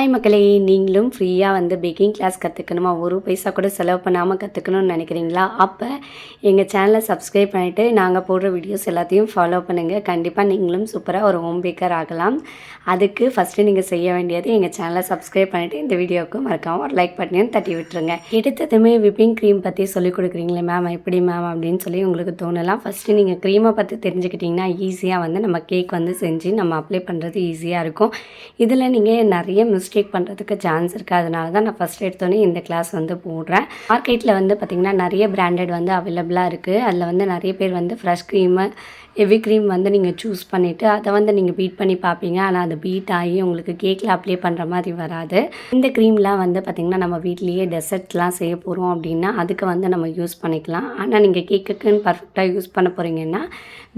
Hi மக்களே. நீங்களும் ஃப்ரீயாக வந்து பேக்கிங் கிளாஸ் கற்றுக்கணுமா ஒரு பைசா கூட செலவு பண்ணாமல் கற்றுக்கணும்னு நினைக்கிறீங்களா? அப்போ எங்கள் சேனலை சப்ஸ்கிரைப் பண்ணிவிட்டு நாங்கள் போடுற வீடியோஸ் எல்லாத்தையும் ஃபாலோ பண்ணுங்கள் கண்டிப்பாக நீங்களும் சூப்பராக ஒரு ஹோம் பேக்கர் ஆகலாம். அதுக்கு ஃபஸ்ட்டு நீங்கள் செய்ய வேண்டியது எங்கள் சேனலை சப்ஸ்கிரைப் பண்ணிவிட்டு இந்த வீடியோவுக்கு மறக்காமல் ஒரு லைக் பண்ணியும் தட்டி விட்டுருங்க. எடுத்ததுமே விப்பிங் க்ரீம் பற்றி சொல்லிக் கொடுக்குறீங்களே மேம் எப்படி மேம் அப்படின்னு சொல்லி உங்களுக்கு தோணலாம். ஃபஸ்ட்டு நீங்கள் க்ரீமை பற்றி தெரிஞ்சுக்கிட்டிங்கன்னா ஈஸியாக வந்து நம்ம கேக் வந்து செஞ்சு நம்ம அப்ளை பண்ணுறது ஈஸியாக இருக்கும். இதில் நீங்கள் நிறைய மிஸ் மிஸ்டேக் பண்ணுறதுக்கு சான்ஸ் இருக்குது அதனால தான் நான் ஃபஸ்ட் எடுத்தோன்னே இந்த கிளாஸ் வந்து போடுறேன். மார்க்கெட்டில் வந்து பார்த்திங்கன்னா நிறைய பிராண்டட் வந்து அவைலபிளாக இருக்குது அதில் வந்து நிறைய பேர் வந்து ஃப்ரெஷ் க்ரீமு ஹெவி க்ரீம் வந்து நீங்கள் சூஸ் பண்ணிவிட்டு அதை வந்து நீங்கள் பீட் பண்ணி பார்ப்பீங்க. ஆனால் அது பீட் ஆகி உங்களுக்கு கேக்கில் அப்ளை பண்ணுற மாதிரி வராது. இந்த க்ரீம்லாம் வந்து பார்த்திங்கன்னா நம்ம வீட்லேயே டெசர்ட்லாம் செய்ய போகிறோம் அப்படின்னா அதுக்கு வந்து நம்ம யூஸ் பண்ணிக்கலாம். ஆனால் நீங்கள் கேக்குக்குன்னு பர்ஃபெக்டாக யூஸ் பண்ண போகிறீங்கன்னா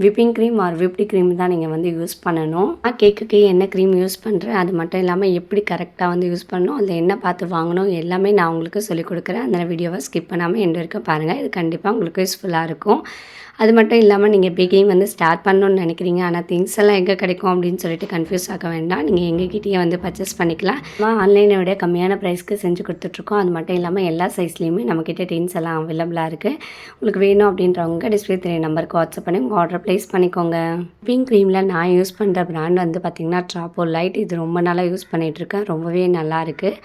whipping cream or whipped cream தான் நீங்கள் வந்து யூஸ் பண்ணணும். நான் கேக்குக்கு என்ன க்ரீம் யூஸ் பண்ணுறேன் அது மட்டும் இல்லாமல் எப்படி கரெக்டாக வந்து யூஸ் பண்ணணும் அதில் என்ன பார்த்து வாங்கணும் எல்லாமே நான் உங்களுக்கு சொல்லிக் கொடுக்குறேன். அந்த வீடியோவை ஸ்கிப் பண்ணாமல் எண்டு வரைக்கும் பாருங்கள் இது கண்டிப்பாக உங்களுக்கு யூஸ்ஃபுல்லாக இருக்கும். அது மட்டும் இல்லாமல் நீங்கள் பேக்கிங் வந்து ஸ்டார்ட் பண்ணணும்னு நினைக்கிறீங்க. ஆனால் திங்ஸ் எல்லாம் எங்கே கிடைக்கும் அப்படின்னு சொல்லிட்டு கன்ஃபியூஸ் ஆக வேண்டாம். நீங்கள் எங்ககிட்டயே வந்து பர்ச்சேஸ் பண்ணிக்கலாம். ஆன்லைனை விட கம்மியான ப்ரைஸ்க்கு செஞ்சு கொடுத்துட்ருக்கோம். அது மட்டும் இல்லாமல் எல்லா சைஸ்லேயுமே நம்மக்கிட்ட டீன்ஸ் எல்லாம் அவைலபிளாக இருக்குது உங்களுக்கு வேணும் அப்படின்றவங்க டிஸ்பிளே தெரிய நம்பருக்கு வாட்ஸ்அப் பண்ணி உங்கள் ஆர்டர் ப்ளேஸ் பண்ணிக்கோங்க. பிங்க் க்ரீமில் நான் யூஸ் பண்ணுற ப்ராண்ட் வந்து பார்த்திங்கன்னா ட்ராப்போ லைட் இது ரொம்ப நாளாக யூஸ் பண்ணிகிட்ருக்கேன் ரொம்பவே நல்லா இருக்குது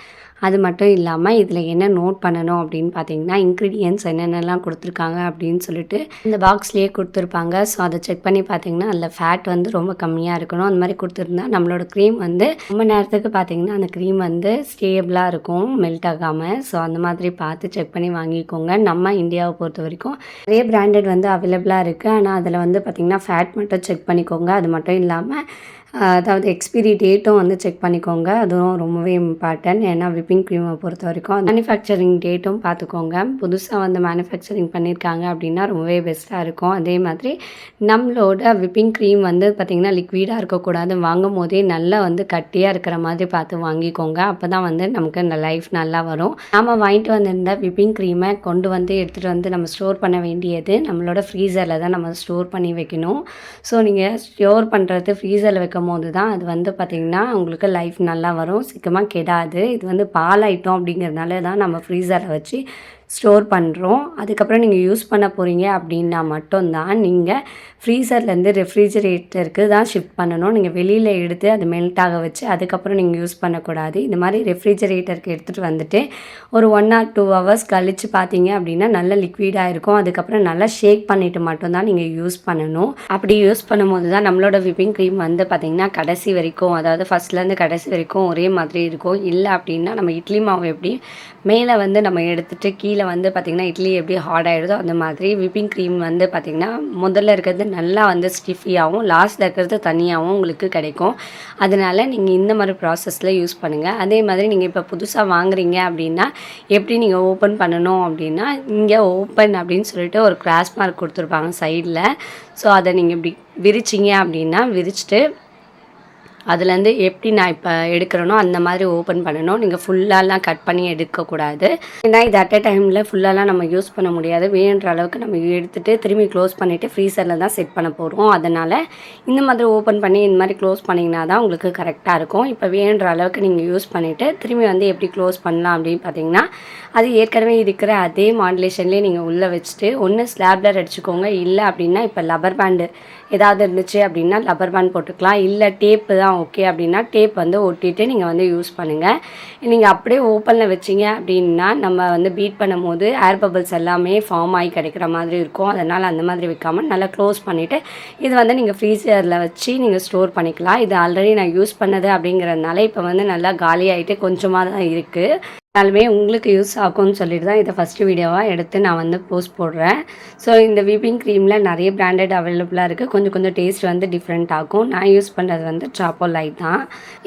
அது மட்டும் இல்லாமல் இதில் என்ன நோட் பண்ணணும் அப்படின்னு பார்த்தீங்கன்னா இன்க்ரீடியன்ஸ் என்னென்னலாம் கொடுத்துருக்காங்க அப்படின்னு சொல்லிட்டு இந்த பாக்ஸ்லேயே கொடுத்துருப்பாங்க. ஸோ அதை செக் பண்ணி பார்த்தீங்கன்னா அதில் ஃபேட் வந்து ரொம்ப கம்மியாக இருக்கணும். அந்த மாதிரி கொடுத்துருந்தா நம்மளோட க்ரீம் வந்து ரொம்ப நேரத்துக்கு பார்த்தீங்கன்னா அந்த க்ரீம் வந்து ஸ்டேபிளாக இருக்கும் மெல்ட் ஆகாமல் ஸோ அந்த மாதிரி பார்த்து செக் பண்ணி வாங்கிக்கோங்க. நம்ம இந்தியாவை பொறுத்த வரைக்கும் நிறைய பிராண்டட் வந்து அவைலபிளாக இருக்குது ஆனால் அதில் வந்து பார்த்திங்கன்னா ஃபேட் மட்டும் செக் பண்ணிக்கோங்க. அது மட்டும் இல்லாமல் அதாவது எக்ஸ்பிரி டேட்டும் வந்து செக் பண்ணிக்கோங்க. அதுவும் ரொம்பவே இம்பார்ட்டன்ட் ஏன்னா விப்பிங் க்ரீமை பொறுத்த வரைக்கும் மேனுஃபேக்சரிங் டேட்டும் பார்த்துக்கோங்க. புதுசாக வந்து மேனுஃபேக்சரிங் பண்ணியிருக்காங்க அப்படின்னா ரொம்பவே பெஸ்ட்டாக இருக்கும். அதே மாதிரி நம்மளோட விப்பிங் க்ரீம் வந்து பார்த்திங்கன்னா லிக்விடாக இருக்கக்கூடாது. வாங்கும் போதே நல்லா வந்து கட்டியாக இருக்கிற மாதிரி பார்த்து வாங்கிக்கோங்க. அப்போ தான் வந்து நமக்கு இந்த லைஃப் நல்லா வரும். நாம் வாங்கிட்டு வந்திருந்த விப்பிங் க்ரீமை கொண்டு வந்து எடுத்துகிட்டு வந்து நம்ம ஸ்டோர் பண்ண வேண்டியது நம்மளோட ஃப்ரீசரில் தான் நம்ம ஸ்டோர் பண்ணி வைக்கணும். ஸோ நீங்கள் ஸ்டோர் பண்ணுறது ஃப்ரீசரில் இருக்கும் போது தான் அது வந்து பார்த்திங்கன்னா உங்களுக்கு லைஃப் நல்லா வரும். சீக்கிரமாக கெடாது. இது வந்து பால் ஐட்டம் அப்படிங்கிறதுனால தான் நம்ம ஃப்ரீசரில் வச்சு ஸ்டோர் பண்ணுறோம் அதுக்கப்புறம் நீங்கள் யூஸ் பண்ண போகிறீங்க அப்படின்னா மட்டும்தான். நீங்கள் ஃப்ரீசர்லேருந்து ரெஃப்ரிஜரேட்டருக்கு தான் ஷிஃப்ட் பண்ணணும். நீங்கள் வெளியில் எடுத்து அது மெல்ட் ஆக வச்சு அதுக்கப்புறம் நீங்கள் யூஸ் பண்ணக்கூடாது. இந்த மாதிரி ரெஃப்ரிஜரேட்டருக்கு எடுத்துகிட்டு வந்துட்டு ஒரு ஒன் ஆர் டூ ஹவர்ஸ் கழித்து பார்த்தீங்க அப்படின்னா நல்ல லிக்விடாக இருக்கும். அதுக்கப்புறம் நல்லா ஷேக் பண்ணிவிட்டு மட்டும்தான் நீங்கள் யூஸ் பண்ணணும். அப்படி யூஸ் பண்ணும்போது தான் நம்மளோட விப்பிங் க்ரீம் வந்து பார்த்திங்கன்னா கடைசி வரைக்கும் அதாவது ஃபஸ்ட்லேருந்து கடைசி வரைக்கும் ஒரே மாதிரி இருக்கும். இல்லை அப்படின்னா நம்ம இட்லி மாவு எப்படி மேலே வந்து நம்ம எடுத்துகிட்டு கீழே வந்து பார்த்திங்கன்னா இட்லி எப்படி ஹார்ட் ஆகிடுதோ அந்த மாதிரி விப்பிங் க்ரீம் வந்து பார்த்திங்கன்னா முதல்ல இருக்கிறது நல்லா வந்து ஸ்டிஃபியாகவும் லாஸ்ட்டில் இருக்கிறது தனியாகவும் உங்களுக்கு கிடைக்கும். அதனால் நீங்கள் இந்த மாதிரி ப்ராசஸில் யூஸ் பண்ணுங்கள் அதே மாதிரி நீங்கள் இப்போ புதுசாக வாங்குறீங்க அப்படின்னா எப்படி நீங்கள் ஓப்பன் பண்ணணும் அப்படின்னா இங்கே ஓப்பன் அப்படின்னு சொல்லிட்டு ஒரு கிராஸ் மார்க் கொடுத்துருப்பாங்க சைடில் ஸோ அதை நீங்கள் இப்படி விரிச்சிங்க அப்படின்னா விரிச்சிட்டு அதுலேருந்து எப்படி நான் இப்போ எடுக்கிறேனோ அந்த மாதிரி ஓப்பன் பண்ணணும். நீங்கள் ஃபுல்லாலாம் கட் பண்ணி எடுக்கக்கூடாது. ஏன்னா இது அட் அ டைமில் ஃபுல்லாலாம் நம்ம யூஸ் பண்ண முடியாது. வேணுன்ற அளவுக்கு நம்ம எடுத்துகிட்டு திரும்பி க்ளோஸ் பண்ணிவிட்டு ஃப்ரீசரில் தான் செட் பண்ண போகிறோம் அதனால் இந்த மாதிரி ஓப்பன் பண்ணி இந்த மாதிரி க்ளோஸ் பண்ணிங்கன்னா தான் உங்களுக்கு கரெக்டாக இருக்கும். இப்போ வேணுன்ற அளவுக்கு நீங்கள் யூஸ் பண்ணிவிட்டு திரும்பி வந்து எப்படி க்ளோஸ் பண்ணலாம் அப்படின்னு பார்த்தீங்கன்னா அது ஏற்கனவே இருக்கிற அதே மாடுலேஷன்லேயே நீங்கள் உள்ளே வச்சுட்டு ஒன்று ஸ்லாப்லர் அடிச்சுக்கோங்க. இல்லை அப்படின்னா இப்போ லப்பர் பேண்டு ஏதாவது இருந்துச்சு அப்படின்னா லப்பர் பேண்ட் போட்டுக்கலாம். இல்லை டேப்பு தான் ஓகே அப்படின்னா டேப் வந்து ஒட்டிட்டு நீங்கள் வந்து யூஸ் பண்ணுங்கள் நீங்கள் அப்படியே ஓப்பனில் வச்சிங்க அப்படின்னா நம்ம வந்து பீட் பண்ணும் போது ஏர் பபிள்ஸ் எல்லாமே ஃபார்ம் ஆகி கிடைக்கிற மாதிரி இருக்கும். அதனால் அந்த மாதிரி வைக்காமல் நல்லா க்ளோஸ் பண்ணிவிட்டு இது வந்து நீங்கள் ஃப்ரீசரில் வச்சு நீங்கள் ஸ்டோர் பண்ணிக்கலாம். இது ஆல்ரெடி நான் யூஸ் பண்ணது அப்படிங்கிறதுனால இப்போ வந்து நல்லா காலியாகிட்டு கொஞ்சமாக தான் இருக்குது இருந்தாலுமே உங்களுக்கு யூஸ் ஆகும்னு சொல்லிட்டு தான் இதை ஃபஸ்ட்டு வீடியோவாக எடுத்து நான் வந்து போஸ்ட் போடுறேன். ஸோ இந்த விப்பிங் க்ரீமில் நிறைய பிராண்டட் அவைலபிளாக இருக்குது கொஞ்சம் கொஞ்சம் டேஸ்ட் வந்து டிஃப்ரெண்ட் ஆகும். நான் யூஸ் பண்ணுறது வந்து சாப்போ லைட் தான்.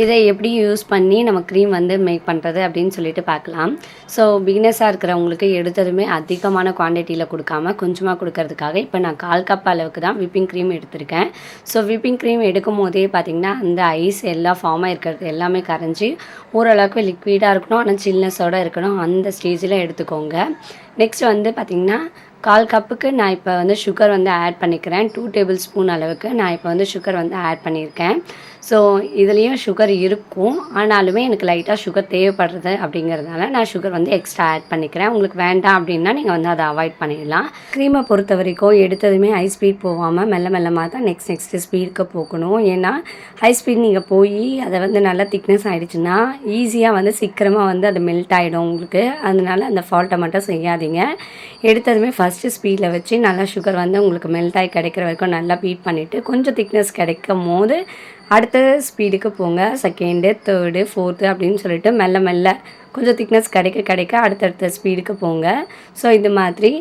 இதை எப்படி யூஸ் பண்ணி நம்ம க்ரீம் வந்து மேக் பண்ணுறது அப்படின்னு சொல்லிட்டு பார்க்கலாம். ஸோ பிகினஸாக இருக்கிறவங்களுக்கு எடுத்ததுமே அதிகமான குவான்டிட்டியில் கொடுக்காம கொஞ்சமாக கொடுக்கறதுக்காக இப்போ நான் கால் கப் அளவுக்கு தான் விப்பிங் க்ரீம் எடுத்திருக்கேன். ஸோ விப்பிங் க்ரீம் எடுக்கும் போதே பார்த்திங்கன்னா அந்த ஐஸ் எல்லா ஃபார்மாக இருக்கிறது எல்லாமே கரைஞ்சி ஓரளவுக்கு லிக்விடாக இருக்கணும். ஆனால் சில்னஸோடு இருக்கணும். அந்த ஸ்டேஜில் எடுத்துக்கோங்க. நெக்ஸ்ட் வந்து பார்த்திங்கன்னா கால் கப்புக்கு நான் இப்போ வந்து சுகர் வந்து ஆட் பண்ணிக்கிறேன். டூ டேபிள் ஸ்பூன் அளவுக்கு நான் இப்போ வந்து சுகர் வந்து ஆட் பண்ணியிருக்கேன். ஸோ இதுலேயும் சுகர் இருக்கும். ஆனாலுமே எனக்கு லைட்டாக சுகர் தேவைப்படுறது அப்படிங்கிறதுனால நான் சுகர் வந்து எக்ஸ்ட்ரா ஆட் பண்ணிக்கிறேன். உங்களுக்கு வேண்டாம் அப்படின்னா நீங்கள் வந்து அதை அவாய்ட் பண்ணிடலாம். க்ரீமை பொறுத்த வரைக்கும் எடுத்ததுமே ஹை ஸ்பீட் போகாமல் மெல்ல மெல்லமாக தான் நெக்ஸ்ட் நெக்ஸ்ட்டு ஸ்பீடுக்கு போகணும். ஏன்னா ஹை ஸ்பீட் நீங்கள் போய் அதை வந்து நல்லா திக்னஸ் ஆகிடுச்சுன்னா ஈஸியாக வந்து சீக்கிரமாக வந்து அது மெல்ட் ஆகிடும் உங்களுக்கு. அதனால அந்த ஃபால்ட்டை மட்டும் செய்யாதீங்க. எடுத்ததுமே ஃபஸ்ட் ஃபஸ்ட்டு ஸ்பீடில் வச்சு நல்லா சுகர் வந்து உங்களுக்கு மெல்ட் ஆகி கிடைக்கிற வரைக்கும் நல்லா பீட் பண்ணிவிட்டு கொஞ்சம் திக்னஸ் கிடைக்கும் போது அடுத்த ஸ்பீடுக்கு போங்க. செகண்டு தேர்டு ஃபோர்த்து அப்படின்னு சொல்லிட்டு மெல்ல மெல்ல கொஞ்சம் திக்னஸ் கிடைக்க கிடைக்க அடுத்தடுத்த ஸ்பீடுக்கு போங்க. ஸோ இது மாதிரி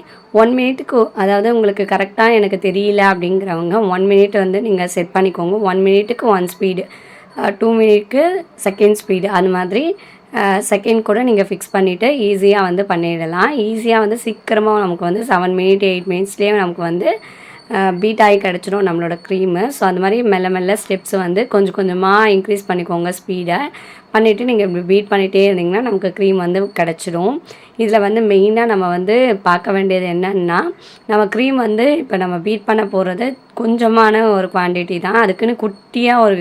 ஒன் மினிட்டுக்கு அதாவது உங்களுக்கு கரெக்டாக எனக்கு தெரியல அப்படிங்கிறவங்க ஒன் மினிட் வந்து நீங்கள் செட் பண்ணிக்கோங்க. ஒன் மினிட்டுக்கு ஒன் ஸ்பீடு டூ மினிட்க்கு செகண்ட் ஸ்பீடு அது மாதிரி செகண்ட் கூட நீங்கள் ஃபிக்ஸ் பண்ணிவிட்டு ஈஸியாக வந்து பண்ணிடலாம். ஈஸியாக வந்து சீக்கிரமாக நமக்கு வந்து செவன் மினிட் எயிட் மினிட்ஸ்லேயே நமக்கு வந்து பீட் ஆகி நம்மளோட க்ரீமு ஸோ அந்த மாதிரி மெல்ல மெல்ல ஸ்டெப்ஸ் வந்து கொஞ்சம் கொஞ்சமாக இன்க்ரீஸ் பண்ணிக்கோங்க ஸ்பீடை பண்ணிவிட்டு நீங்கள் இப்படி பீட் பண்ணிகிட்டே இருந்தீங்கன்னா நமக்கு க்ரீம் வந்து கிடச்சிடும். இதில் வந்து மெயினாக நம்ம வந்து பார்க்க வேண்டியது என்னென்னா நம்ம க்ரீம் வந்து இப்போ நம்ம பீட் பண்ண போகிறது கொஞ்சமான ஒரு குவான்டிட்டி தான். அதுக்குன்னு குட்டியாக ஒரு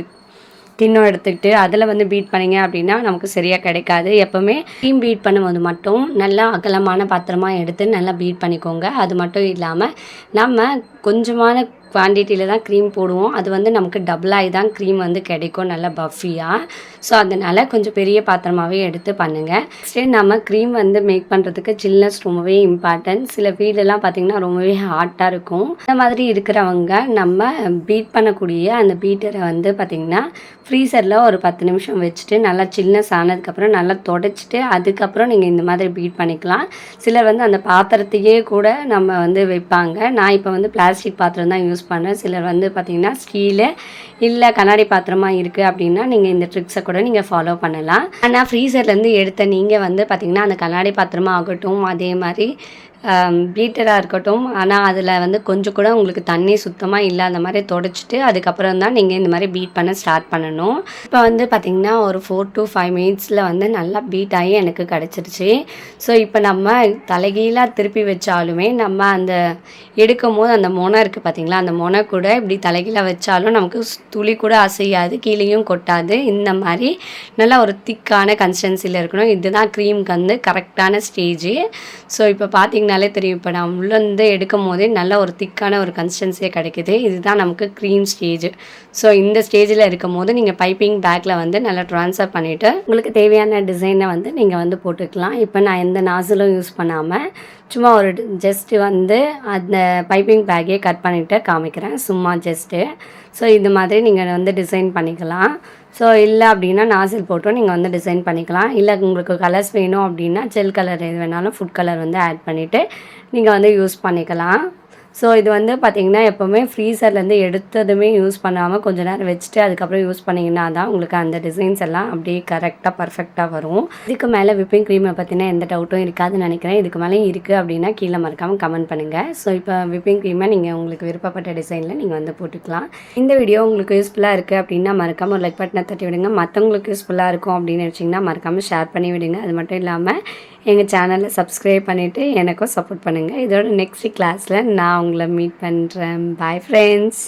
கிண்ணம் எடுத்துக்கிட்டு அதில் வந்து பீட் பண்ணிங்க அப்படின்னா நமக்கு சரியாக கிடைக்காது. எப்போவுமே டீம் பீட் பண்ணும்போது மட்டும் நல்லா அகலமான பாத்திரமாக எடுத்து நல்லா பீட் பண்ணிக்கோங்க. அது மட்டும் இல்லாமல் நம்ம கொஞ்சமான குவான்டிட்டியில் தான் க்ரீம் போடுவோம். அது வந்து நமக்கு டபுளாகி தான் க்ரீம் வந்து கிடைக்கும் நல்லா பஃபியாக ஸோ அதனால் கொஞ்சம் பெரிய பாத்திரமாகவே எடுத்து பண்ணுங்கள் நெக்ஸ்ட்டு நம்ம க்ரீம் வந்து மேக் பண்ணுறதுக்கு சில்னஸ் ரொம்பவே இம்பார்ட்டன்ட் சில வீடெல்லாம் பார்த்திங்கன்னா ரொம்பவே ஹாட்டாக இருக்கும். இந்த மாதிரி இருக்கிறவங்க நம்ம பீட் பண்ணக்கூடிய அந்த பீட்டரை வந்து பார்த்திங்கன்னா ஃப்ரீசரில் ஒரு பத்து நிமிஷம் வச்சுட்டு நல்லா சில்னஸ் ஆனதுக்கப்புறம் நல்லா தொடச்சிட்டு அதுக்கப்புறம் நீங்கள் இந்த மாதிரி பீட் பண்ணிக்கலாம். சிலர் வந்து அந்த பாத்திரத்தையே கூட நம்ம வந்து வைப்பாங்க. நான் இப்போ வந்து பிளாஸ்டிக் பாத்திரம் தான் யூஸ் யூஸ் பண்ணேன் சிலர் வந்து பார்த்திங்கன்னா ஸ்டீலு இல்லை கண்ணாடி பாத்திரமாக இருக்குது அப்படின்னா நீங்கள் இந்த ட்ரிக்ஸை கூட நீங்கள் ஃபாலோ பண்ணலாம். ஆனால் ஃப்ரீசர்லேருந்து எடுத்த நீங்கள் வந்து பார்த்திங்கன்னா அந்த கண்ணாடி பாத்திரமாக ஆகட்டும் அதே மாதிரி பீட்டராக இருக்கட்டும். ஆனால் அதில் வந்து கொஞ்சம் கூட உங்களுக்கு தண்ணி சுத்தமாக இல்லாத மாதிரி தொடச்சிட்டு அதுக்கப்புறம் தான் நீங்கள் இந்த மாதிரி பீட் பண்ண ஸ்டார்ட் பண்ணணும். இப்போ வந்து பார்த்திங்கன்னா ஒரு ஃபோர் டு ஃபைவ் மினிட்ஸில் வந்து நல்லா பீட் ஆகி எனக்கு கிடச்சிருச்சு. ஸோ இப்போ நம்ம தலைகீழாக திருப்பி வச்சாலுமே நம்ம அந்த எடுக்கும் போது அந்த மொனை இருக்குது பார்த்திங்களா அந்த மொனை கூட இப்படி தலைகீழாக வச்சாலும் நமக்கு துளி கூட அசையாது கீழேயும் கொட்டாது. இந்த மாதிரி நல்லா ஒரு திக்கான கன்சிஸ்டன்சியில் இருக்கணும். இதுதான் க்ரீம்க்கு வந்து கரெக்டான ஸ்டேஜ் ஸோ இப்போ பார்த்திங்கன்னா பார்த்தீங்கனாலே தெரியும். இப்போ நான் உள்ளேருந்து எடுக்கும் போதே நல்ல ஒரு திக்கான ஒரு கன்சிஸ்டன்சியே கிடைக்குது. இதுதான் நமக்கு க்ரீம் ஸ்டேஜ் ஸோ இந்த ஸ்டேஜில் இருக்கும் போது நீங்கள் பைப்பிங் பேக்கில் வந்து நல்லா ட்ரான்ஸ்ஃபர் பண்ணிவிட்டு உங்களுக்கு தேவையான டிசைனை வந்து நீங்கள் வந்து போட்டுக்கலாம். இப்போ நான் எந்த நாசிலும் யூஸ் பண்ணாமல் சும்மா ஒரு ஜஸ்ட்டு வந்து அந்த பைப்பிங் பேக்கே கட் பண்ணிவிட்டு காமிக்கிறேன். சும்மா ஜஸ்ட்டு ஸோ இது மாதிரி நீங்கள் வந்து டிசைன் பண்ணிக்கலாம். ஸோ இல்லை அப்படின்னா நாசில் போட்டும் நீங்கள் வந்து டிசைன் பண்ணிக்கலாம். இல்லை உங்களுக்கு கலர்ஸ் வேணும் அப்படின்னா ஜெல் கலர் எது வேணாலும் ஃபுட் கலர் வந்து ஆட் பண்ணிவிட்டு நீங்கள் வந்து யூஸ் பண்ணிக்கலாம். ஸோ இது வந்து பார்த்திங்கன்னா எப்போவுமே ஃப்ரீசர்லேருந்து எடுத்ததுமே யூஸ் பண்ணாமல் கொஞ்சம் நேரம் வச்சுட்டு அதுக்கப்புறம் யூஸ் பண்ணிங்கன்னா தான் உங்களுக்கு அந்த டிசைன்ஸ் எல்லாம் அப்படியே கரெக்டாக பர்ஃபெக்டாக வரும். இதுக்கு மேலே விப்பிங் க்ரீமை பற்றின எந்த டவுட்டும் இருக்காதுன்னு நினைக்கிறேன். இதுக்கு மேலே இருக்குது அப்படின்னா கீழே மறக்காமல் கமெண்ட் பண்ணுங்கள் ஸோ இப்போ விப்பிங் க்ரீமை நீங்கள் உங்களுக்கு விருப்பப்பட்ட டிசைனில் நீங்கள் வந்து போட்டுக்கலாம். இந்த வீடியோ உங்களுக்கு யூஸ்ஃபுல்லாக இருக்குது அப்படின்னா மறக்காமல் ஒரு லைக் பட்டனை தட்டி விடுங்க மற்றவங்களுக்கு யூஸ்ஃபுல்லாக இருக்கும் அப்படின்னு நினச்சிங்கன்னா மறக்காமல் ஷேர் பண்ணி விடுங்க அது மட்டும் இல்லாமல் எங்கள் சேனலை சப்ஸ்கிரைப் பண்ணிவிட்டு எனக்கும் சப்போர்ட் பண்ணுங்கள் இதோட நெக்ஸ்ட் கிளாஸில் நான் உங்களை மீட் பண்ணுறேன் பாய் ஃப்ரெண்ட்ஸ்